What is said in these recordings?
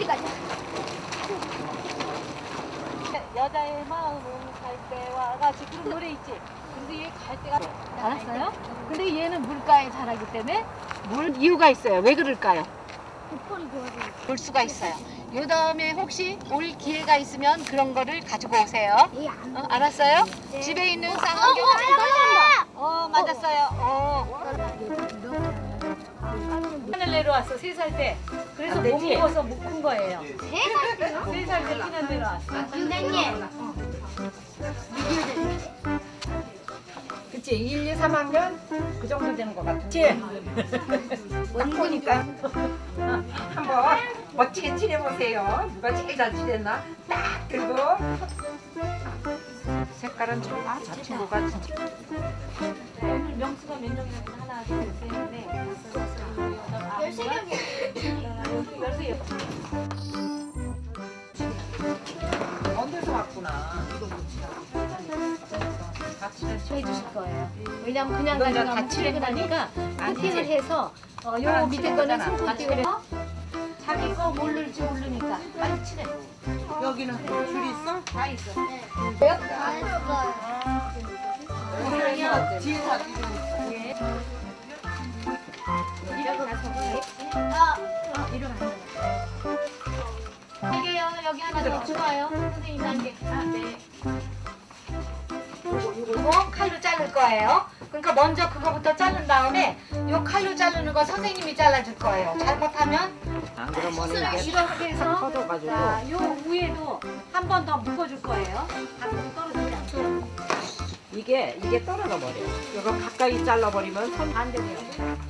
빨리 가자. 여자의 마음은 갈 때와 같이 그런 노래 있지. 근데 얘 갈 때가 알았어요? 근데 얘는 물가에 자라기 때문에 물 이유가 있어요. 왜 그럴까요? 볼 수가 있어요. 요 다음에 혹시 올 기회가 있으면 그런 거를 가지고 오세요. 얘안 어, 알았어요? 집에 있는 쌍안경 어 맞았어요. 어. 하늘 내려왔어 세 살 때. 그래서 못 먹어서 못큰 거예요. 세살 때요? 세 살 때 피난 내려왔어. 선생님. 그치 1, 2, 3학년 그 정도 되는 것 같아 그치? 원고니까 한번 멋지게 칠해보세요 누가 제일 잘 칠했나 딱 들고 색깔은 좋아 저 친구가 진짜 오늘 명수가 몇 명이나 하나 둘셋넷 다섯 여섯 열세 명이야. 일곱 열세 여섯 언제서 왔구나 해주실 거예요. 왜냐면 그냥 이건 다 칠한 칠해나니까 아니지? 코팅을 해서 어, 요다 밑에 거는 거잖아. 손다 코팅을 해서 자기 거 모를지 모르니까 빨리 칠해. 여기는 줄 있어? 다 있어. 그러면 뒤에서 예. 이렇게 여기 하나 더 추가요. 선생님 단계. 아 네. 이거 칼로 자를 거예요. 그러니까 먼저 그거부터 자른 다음에 요 칼로 자르는 거 선생님이 잘라줄 거예요. 잘못하면 안 그러면 이게 이렇게 해서 터져가지고 자, 요 위에도 한 번 더 묶어줄 거예요. 앞으로 떨어지지 않게. 이게 이게 떨어져 버려 이거 가까이 잘라버리면 손 안 되고요.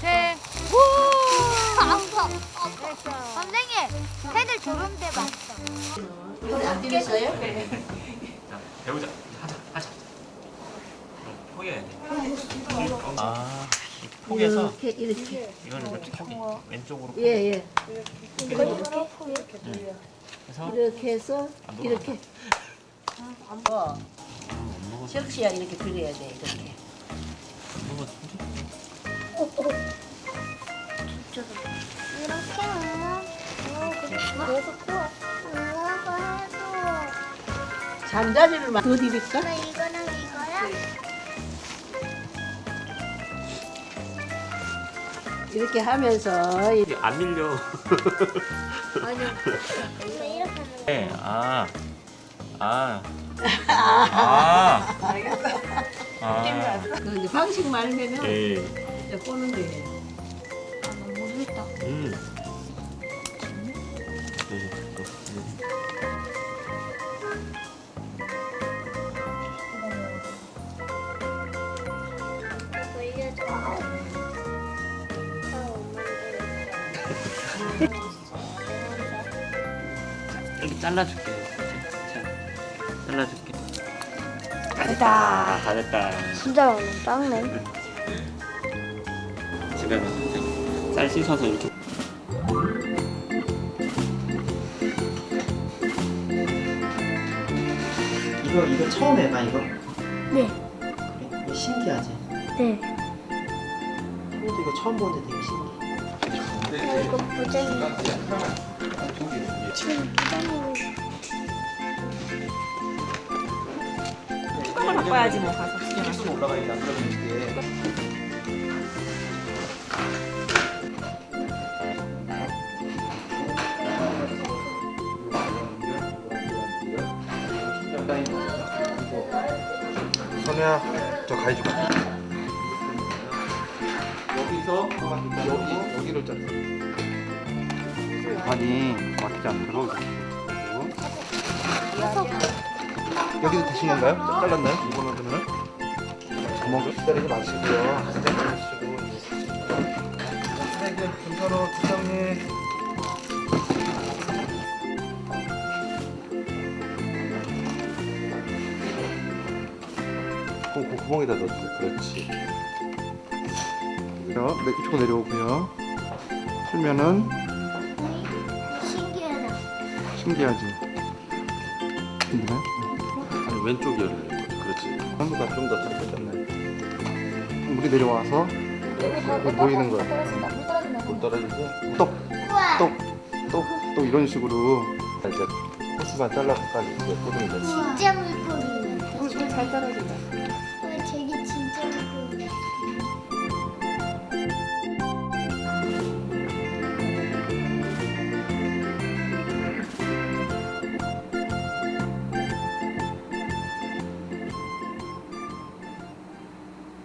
셋. 아파. 선생님, 새들 저런데 많다. 배우자 하자 하자 포기해야 돼 아, 포기해서 이렇게 이렇게 이거는 이렇게 포기 왼쪽으로 예예 해서 이렇게 해서 안. 이렇게 어 셔츠야 이렇게 그려야 돼 이렇게 먹어 이렇게 하면 계속 또 엄마가 해줘. 잠자리를 막 드릴까? 나 이거랑 이거랑 이렇게 하면서 이- 안 밀려. 이거 이렇게 하는 거. 네, 아, 아, 아, 아, 그 이제 방식 말면은 예, 이제 꼬는 거예요. 모르겠다. 음. 네, 또, 네. 돌려줘. 여기 잘라줄게. 자, 잘라줄게. 잘했다. 잘했다. 진짜 작네. 집에 가서 쌀 씻어서 이렇게. 이거 이거 처음 해봐 이거? 네. 그래? 이거 신기하지? 네. 이거 처음 보는데 되게 신기해. 이거 부정이. 뚜껑 을 바꿔야지 뭐 가서 실수로 올라가 있다. 그러면 이게. 선우야 저 가위 좀 여기서 여기 여기를 자르 아니 막히지 않도록 아, 여기도 되신 건가요? 잘랐나요? 이번호 그러면? 구멍 기다리지 마시고요. 기다리시고. 쓰레기 김선호 부장님. 구, 구, 구멍에다 넣어주세요. 그렇지. 자, 네, 이쪽으로 내려오고요. 풀면은 신기하다. 신기하지. 신기해? 그럼 왼쪽 열을 내는 거죠. 그렇지. 한번가 좀더 잡혔잖아요. 물이 내려와서 보이는 거야. 물 떨어진다. 떨어질 때 똑똑똑똑 이런 식으로 이제 호수만 잘라서까지 이제 꽂으면 되지. 진짜 물고기네. 물잘 떨어진다. 왜 되게 진짜 물고기.